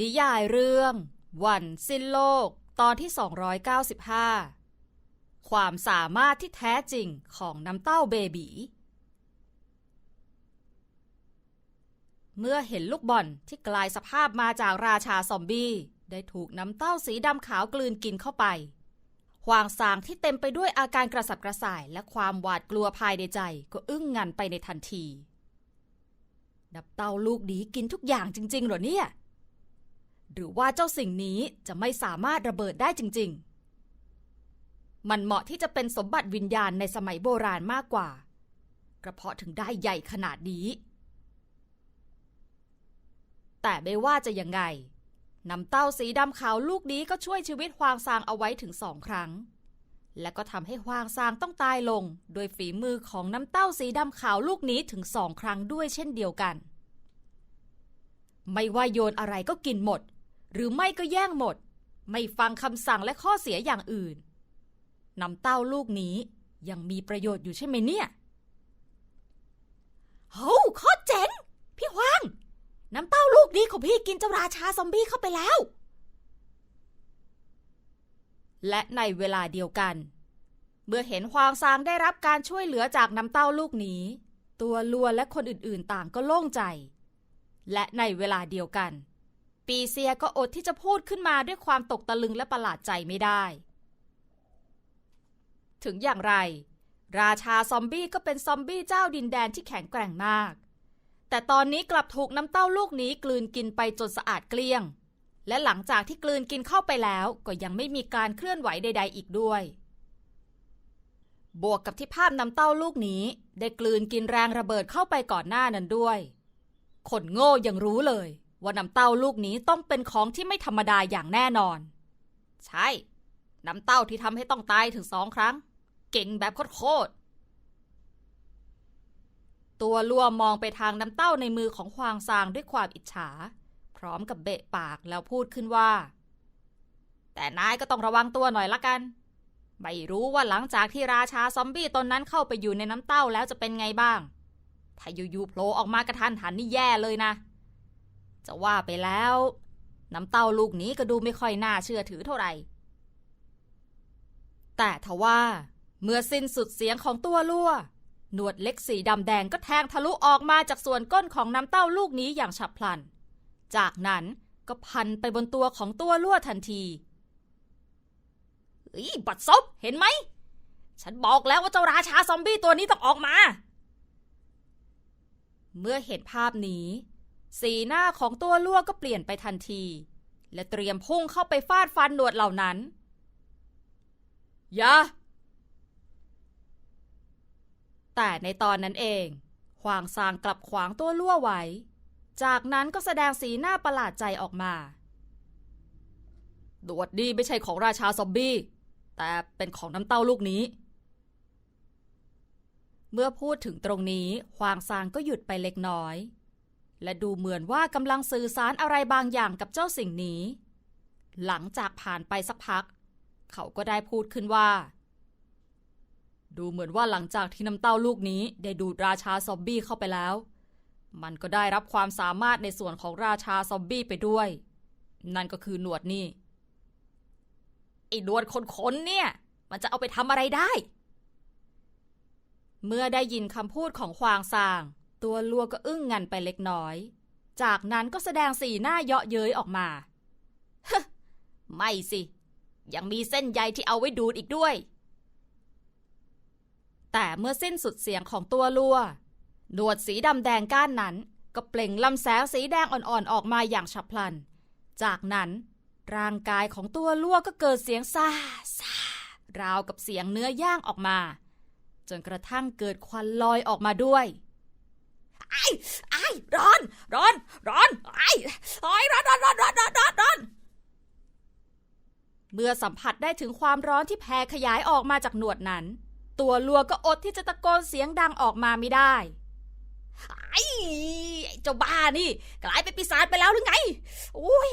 นิยายเรื่อง วันสิ้นโลก ตอนที่ 295 ความสามารถที่แท้จริงของน้ำเต้าเบบี เมื่อเห็นลูกบอลที่กลายสภาพมาจากราชาซอมบี้ ได้ถูกน้ำเต้าสีดำขาวกลืนกินเข้าไปหวางสางที่เต็มไปด้วยอาการกระสับกระส่ายและความหวาดกลัวภายในใจก็อึ้งงันไปในทันทีน้ำเต้าลูกนี้กินทุกอย่างจริงๆหรอเนี่ย หรือว่าเจ้าสิ่งนี้จะไม่สามารถระเบิดได้จริง ๆ มันเหมาะที่จะเป็นสมบัติวิญญาณในสมัยโบราณมากกว่า กระเพาะถึงได้ใหญ่ขนาดนี้ แต่ไม่ว่าจะยังไงน้ำเต้าสีดำขาวลูกนี้ก็ช่วยชีวิตฮวางซางเอาไว้ถึงสองครั้ง และก็ทำให้ฮวางซางต้องตายลง โดยฝีมือของน้ำเต้าสีดำขาวลูกนี้ถึงสองครั้งด้วยเช่นเดียวกัน ไม่ว่าโยนอะไรก็กินหมด หรือไม่ก็แย่งหมด ไม่ฟังคำสั่งและข้อเสียอย่างอื่นน้ำเต้าลูกนี้ยังมีประโยชน์อยู่ใช่ไหมเนี่ยเฮ้โคตรเจ๋ง พี่ฮวาง น้ำเต้าลูกนี้ของพี่กินเจ้าราชาซอมบี้เข้าไปแล้ว และในเวลาเดียวกัน เมื่อเห็นฮวางซางได้รับการช่วยเหลือจากน้ำเต้าลูกนี้ ตัวลัวและคนอื่นๆต่างก็โล่งใจ และในเวลาเดียวกัน ปีเซียก็อดที่จะพูดขึ้นมาด้วยความตกตะลึงและประหลาดใจไม่ได้ ถึงอย่างไร ราชาซอมบี้ก็เป็นซอมบี้เจ้าดินแดนที่แข็งแกร่งมาก แต่ตอนนี้กลับถูกน้ำเต้าลูกนี้กลืนกินไปจนสะอาดเกลี้ยง และหลังจากที่กลืนกินเข้าไปแล้วก็ยังไม่มีการเคลื่อนไหวใด ๆ อีกด้วย บวกกับที่ภาพน้ำเต้าลูกนี้ ได้กลืนกินแรงระเบิดเข้าไปก่อนหน้านั้นด้วย คนโง่ยังรู้เลย ว่าน้ำเต้าลูกนี้ต้องเป็นของที่ไม่ธรรมดาอย่างแน่นอน ใช่ น้ำเต้าที่ทำให้ต้องตายถึงสองครั้ง เก่งแบบโคตรตัวลัวมองไปทางน้ำเต้าในมือของฮวางซางด้วยความอิจฉา พร้อมกับเบะปากแล้วพูดขึ้นว่า แต่นายก็ต้องระวังตัวหน่อยละกัน ไม่รู้ว่าหลังจากที่ราชาซอมบี้ตนนั้นเข้าไปอยู่ในน้ำเต้าแล้วจะเป็นไงบ้าง ถ้าอยู่ๆโผล่ออกมากระทันหันนี่แย่เลยนะ จะว่าไปแล้ว น้ำเต้าลูกนี้ก็ดูไม่ค่อยน่าเชื่อถือเท่าไหร่ แต่ทว่า เมื่อสิ้นสุดเสียงของตัวลั่ว หนวดเล็กสีดำแดงก็แทงทะลุออกมาจากส่วนก้นของน้ำเต้าลูกนี้อย่างฉับพลัน จากนั้นก็พันไปบนตัวของตัวลั่วทันทีอีบัดซบเห็นไหม ฉันบอกแล้วว่าเจ้าราชาซอมบี้ตัวนี้ต้องออกมา เมื่อเห็นภาพนี้ สีหน้าของตัวลั่วก็เปลี่ยนไปทันที และเตรียมพุ่งเข้าไปฟาดฟันหนวดเหล่านั้น อย่า แต่ในตอนนั้นเองขวางซางกลับขวางตัวลั่วไว้ จากนั้นก็แสดงสีหน้าประหลาดใจออกมา ดวดดีไม่ใช่ของราชาซอมบี้ แต่เป็นของน้ำเต้าลูกนี้ เมื่อพูดถึงตรงนี้ฮวางซางก็หยุดไปเล็กน้อย และดูเหมือนว่ากำลังสื่อสารอะไรบางอย่างกับเจ้าสิ่งนี้ หลังจากผ่านไปสักพัก เขาก็ได้พูดขึ้นว่า ดูเหมือนว่าหลังจากที่น้ำเต้าลูกนี้ได้ดูดราชาซอมบี้เข้าไปแล้ว มันก็ได้รับความสามารถในส่วนของราชาซอมบี้ไปด้วย นั่นก็คือหนวดนี่ไอ้หนวดคนๆเนี่ย มันจะเอาไปทำอะไรได้ เมื่อได้ยินคำพูดของควางซาง ตัวลัวก็อึ้งงันไปเล็กน้อย จากนั้นก็แสดงสีหน้าเยาะเย้ยออกมาฮไม่สิ ยังมีเส้นใยที่เอาไว้ดูดอีกด้วย แต่เมื่อสิ้นสุดเสียงของตัวลัว หนวดสีดำแดงก้านนั้น ก็เปล่งลำแสงสีแดงอ่อนๆออกมาอย่างฉับพลัน จากนั้นร่างกายของตัวลัวก็เกิดเสียงซาซาราวกับเสียงเนื้อย่างออกมา จนกระทั่งเกิดควันลอยออกมาด้วย ไอ้ไอ้ร้อน ร้อน ร้อนไอ้ไอ้ร้อนร้อนร้อนร้อนร้อนร้อนร้อนเมื่อสัมผัสได้ถึงความร้อนที่แผ่ขยายออกมาจากหนวดนั้น ตัวลัวก็อดที่จะตะโกนเสียงดังออกมาไม่ได้ไอ้เจ้าบ้านี่ กลายเป็นปีศาจไปแล้วหรือไงโอ้ย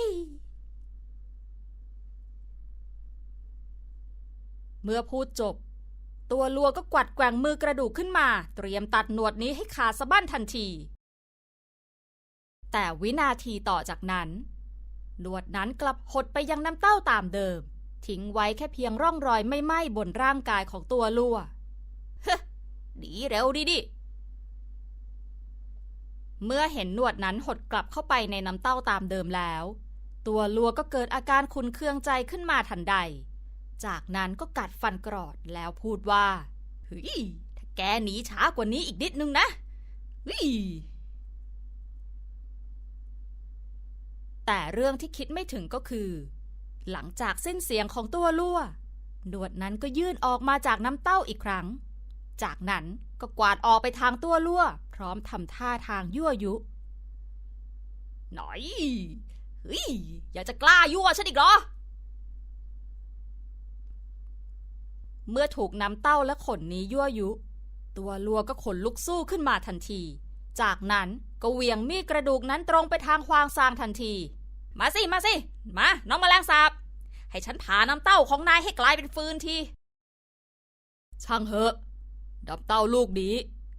เมื่อพูดจบ ตัวลัวก็กวัดแกว่งมือกระดูกขึ้นมา เตรียมตัดหนวดนี้ให้ขาดสะบั้นทันที แต่วินาทีต่อจากนั้น หนวดนั้นกลับหดไปยังน้ำเต้าตามเดิม ทิ้งไว้แค่เพียงร่องรอยไม่ไหม้บนร่างกายของตัวลัวเฮ้ดีเร็วดิดิเมื่อเห็นหนวดนั้นหดกลับเข้าไปในน้ำเต้าตามเดิมแล้ว ตัวลัวก็เกิดอาการขุนเคืองใจขึ้นมาทันใด จากนั้นก็กัดฟันกรอดแล้วพูดว่าเฮ้ยถ้าแกหนีช้ากว่านี้อีกนิดนึงนะเฮ้ยแต่เรื่องที่คิดไม่ถึงก็คือ หลังจากสิ้นเสียงของตัวลั่วหนวดนั้นก็ยื่นออกมาจากน้ำเต้าอีกครั้ง จากนั้นก็กวาดออกไปทางตัวลั่ว พร้อมทำท่าทางยั่วยุ หน่อยเฮ้ยอยากจะกล้ายั่วฉันอีกเหรอ เมื่อถูกน้ำเต้าและขนนี้ยั่วยุ ตัวลัวก็ขนลุกสู้ขึ้นมาทันที จากนั้นก็เหวี่ยงมีดกระดูกนั้นตรงไปทางควางซางทันที มาสิ มาสิ มาน้องแมลงสาบ ให้ฉันผ่าน้ำเต้าของนายให้กลายเป็นฟืนทีช่างเหอะน้ำเต้าลูกนี้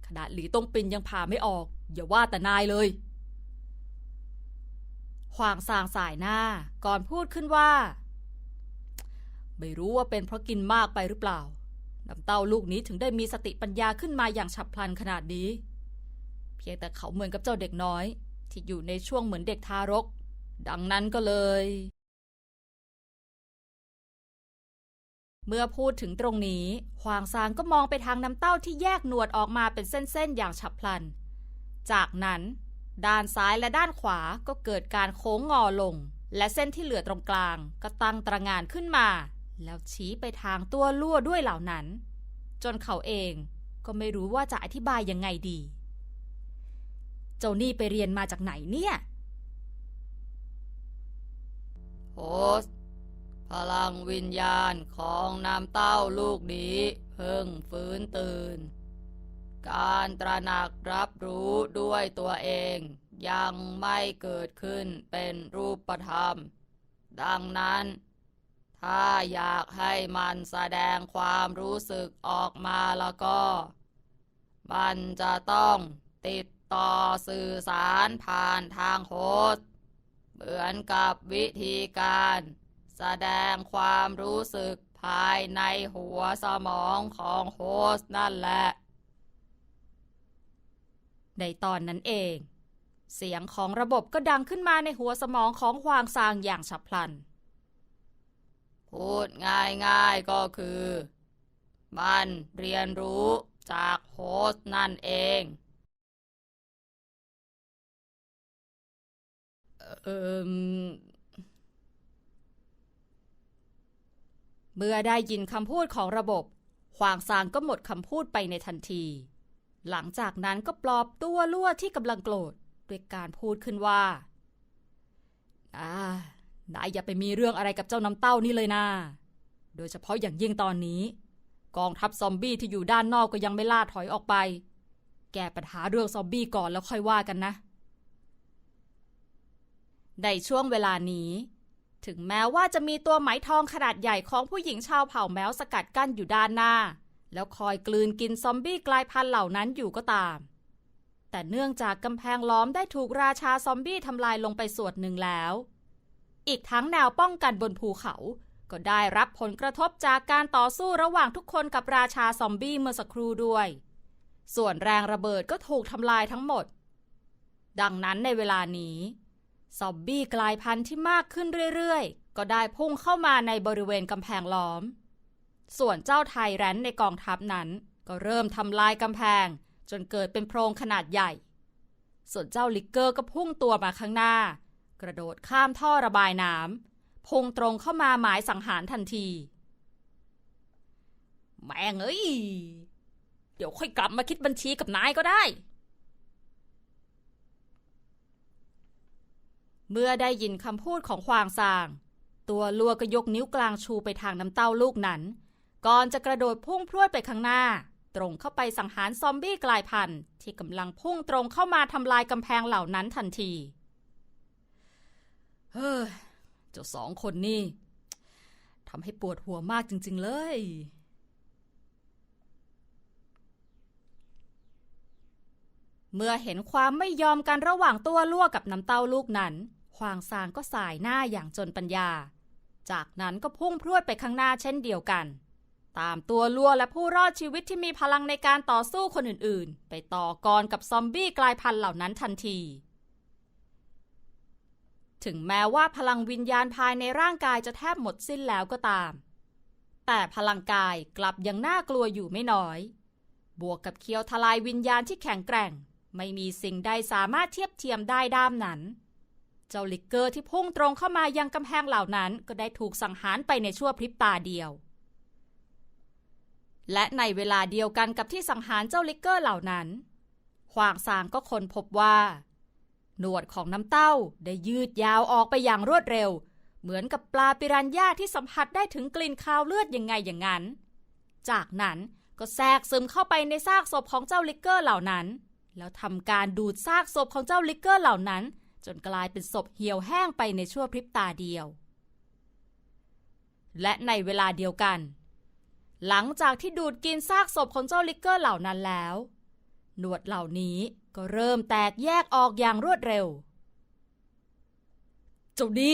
ขนาดหลีตรงปินยังผ่าไม่ออก อย่าว่าแต่นายเลยขวางสางสายหน้าก่อนพูดขึ้นว่า ไม่รู้ว่าเป็นเพราะกินมากไปหรือเปล่าน้ำเต้าลูกนี้ถึงได้มีสติปัญญาขึ้นมาอย่างฉับพลันขนาดนี้ เพียงแต่เขาเหมือนกับเจ้าเด็กน้อย ที่อยู่ในช่วงเหมือนเด็กทารก ดังนั้นก็เลย เมื่อพูดถึงตรงนี้ควางซางก็มองไปทางน้ำเต้าที่แยกหนวดออกมาเป็นเส้นๆอย่างฉับพลัน จากนั้น ด้านซ้ายและด้านขวาก็เกิดการโค้งงอลง และเส้นที่เหลือตรงกลางก็ตั้งตระงานขึ้นมา แล้วชี้ไปทางตัวลั่วด้วยเหล่านั้น จนเขาเองก็ไม่รู้ว่าจะอธิบายยังไงดี เจ้านี่ไปเรียนมาจากไหนเนี่ยโฮสพลังวิญญาณของน้ำเต้าลูกนี้เพิ่งฟื้นตื่น การตระหนักรับรู้ด้วยตัวเองยังไม่เกิดขึ้นเป็นรูปธรรม ดังนั้น ถ้าอยากให้มันแสดงความรู้สึกออกมาแล้วก็ มันจะต้องติดต่อสื่อสารผ่านทางโฮสเหมือนกับวิธีการ แสดงความรู้สึกภายในหัวสมองของโฮสนั่นแหละ ในตอนนั้นเอง เสียงของระบบก็ดังขึ้นมาในหัวสมองของฮวางซางอย่างฉับพลัน พูดง่ายๆก็คือ มันเรียนรู้จากโฮสต์นั่นเอง เอ่มเมื่อได้ยินคำพูดของระบบฮวางซางก็หมดคำพูดไปในทันที หลังจากนั้นก็ปลอบตัวลั่วที่กำลังโกรธด้วยการพูดขึ้นว่าอ่า นายอย่าไปมีเรื่องอะไรกับเจ้าน้ำเต้านี่เลยนะโดยเฉพาะอย่างยิ่งตอนนี้ กองทัพซอมบี้ที่อยู่ด้านนอกก็ยังไม่ล่าถอยออกไป แก้ปัญหาเรื่องซอมบี้ก่อนแล้วค่อยว่ากันนะ ในช่วงเวลานี้ ถึงแม้ว่าจะมีตัวไหมทองขนาดใหญ่ของผู้หญิงชาวเผ่าแมวสกัดกั้นอยู่ด้านหน้า แล้วคอยกลืนกินซอมบี้กลายพันธุ์เหล่านั้นอยู่ก็ตาม แต่เนื่องจากกำแพงล้อมได้ถูกราชาซอมบี้ทำลายลงไปส่วนหนึ่งแล้ว อีกทั้งแนวป้องกันบนภูเขา ก็ได้รับผลกระทบจากการต่อสู้ระหว่างทุกคนกับราชาซอมบี้เมื่อสักครู่ด้วย ส่วนแรงระเบิดก็ถูกทำลายทั้งหมด ดังนั้นในเวลานี้ซอมบี้กลายพันธุ์ที่มากขึ้นเรื่อยๆ ก็ได้พุ่งเข้ามาในบริเวณกำแพงล้อม ส่วนเจ้าไทแรนในกองทัพนั้น ก็เริ่มทำลายกำแพง จนเกิดเป็นโพรงขนาดใหญ่ ส่วนเจ้าลิกเกอร์ก็พุ่งตัวมาข้างหน้า กระโดดข้ามท่อระบายน้ำพุ่งตรงเข้ามาหมายสังหารทันที แม่งเอ้ย เดี๋ยวค่อยกลับมาคิดบัญชีกับนายก็ได้ เมื่อได้ยินคำพูดของควางซาง ตัวลัวก็ยกนิ้วกลางชูไปทางน้ำเต้าลูกนั้น ก่อนจะกระโดดพุ่งพรวดไปข้างหน้า ตรงเข้าไปสังหารซอมบี้กลายพันธุ์ที่กำลังพุ่งตรงเข้ามาทำลายกำแพงเหล่านั้นทันที เฮ้ยเจ้าสองคนนี่ทำให้ปวดหัวมากจริง ๆ เลย เมื่อเห็นความไม่ยอมกันระหว่างตัวลัวกับน้ำเต้าลูกนั้นฮวางซางก็สายหน้าอย่างจนปัญญา จากนั้นก็พุ่งพรวดไปข้างหน้าเช่นเดียวกัน ตามตัวลัวและผู้รอดชีวิตที่มีพลังในการต่อสู้คนอื่นๆ ไปต่อกรกับซอมบี้กลายพันธุ์เหล่านั้นทันที ถึงแม้ว่าพลังวิญญาณภายในร่างกายจะแทบหมดสิ้นแล้วก็ตาม แต่พลังกายกลับยังน่ากลัวอยู่ไม่น้อย บวกกับเคียวทลายวิญญาณที่แข็งแกร่ง ไม่มีสิ่งใดสามารถเทียบเทียมได้ด้ามนั้น เจ้าลิกเกอร์ที่พุ่งตรงเข้ามายังกำแพงเหล่านั้นก็ได้ถูกสังหารไปในชั่วพริบตาเดียว และในเวลาเดียวกันกับที่สังหารเจ้าลิกเกอร์เหล่านั้นขวางซางก็ค้นพบว่า หนวดของน้ำเต้าได้ยืดยาวออกไปอย่างรวดเร็ว เหมือนกับปลาปิรันย่าที่สัมผัสได้ถึงกลิ่นคาวเลือดยังไงอย่างนั้น จากนั้นก็แทรกซึมเข้าไปในซากศพของเจ้าลิกเกอร์เหล่านั้น แล้วทำการดูดซากศพของเจ้าลิกเกอร์เหล่านั้น จนกลายเป็นศพเหี่ยวแห้งไปในชั่วพริบตาเดียว และในเวลาเดียวกัน หลังจากที่ดูดกินซากศพของเจ้าลิกเกอร์เหล่านั้นแล้ว หนวดเหล่านี้ ก็เริ่มแตกแยกออกอย่างรวดเร็ว เจ้าดี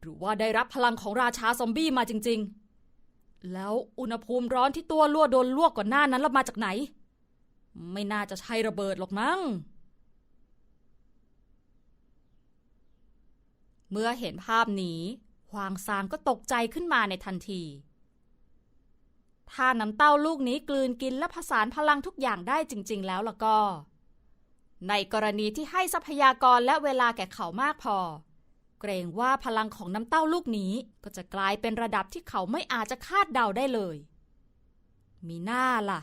หรือว่าได้รับพลังของราชาซอมบี้มาจริง ๆ แล้วอุณหภูมิร้อนที่ตัวลั่วโดนลวกก่อนหน้านั้นละมาจากไหน ไม่น่าจะใช่ระเบิดหรอกมั้ง เมื่อเห็นภาพนี้ฮวางซางก็ตกใจขึ้นมาในทันที ถ้าน้ำเต้าลูกนี้กลืนกินและผสานพลังทุกอย่างได้จริง ๆ แล้วล่ะก็ ในกรณีที่ให้ทรัพยากรและเวลาแก่เขามากพอ เกรงว่าพลังของน้ำเต้าลูกนี้ก็จะกลายเป็นระดับที่เขาไม่อาจจะคาดเดาได้เลย มีหน้าล่ะ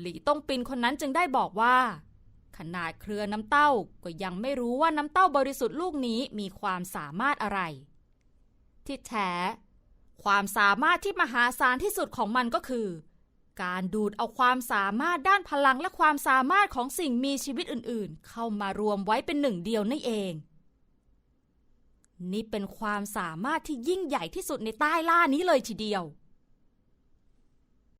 หลี่ต้งปินคนนั้นจึงได้บอกว่า ขนาดเครือน้ำเต้าก็ยังไม่รู้ว่าน้ำเต้าบริสุทธิ์ลูกนี้มีความสามารถอะไร ที่แท้ ความสามารถที่มหาศาลที่สุดของมันก็คือ การดูดเอาความสามารถด้านพลังและความสามารถของสิ่งมีชีวิตอื่นๆ เข้ามารวมไว้เป็นหนึ่งเดียวนั่นเอง นี่เป็นความสามารถที่ยิ่งใหญ่ที่สุดในใต้ล่านี้เลยทีเดียว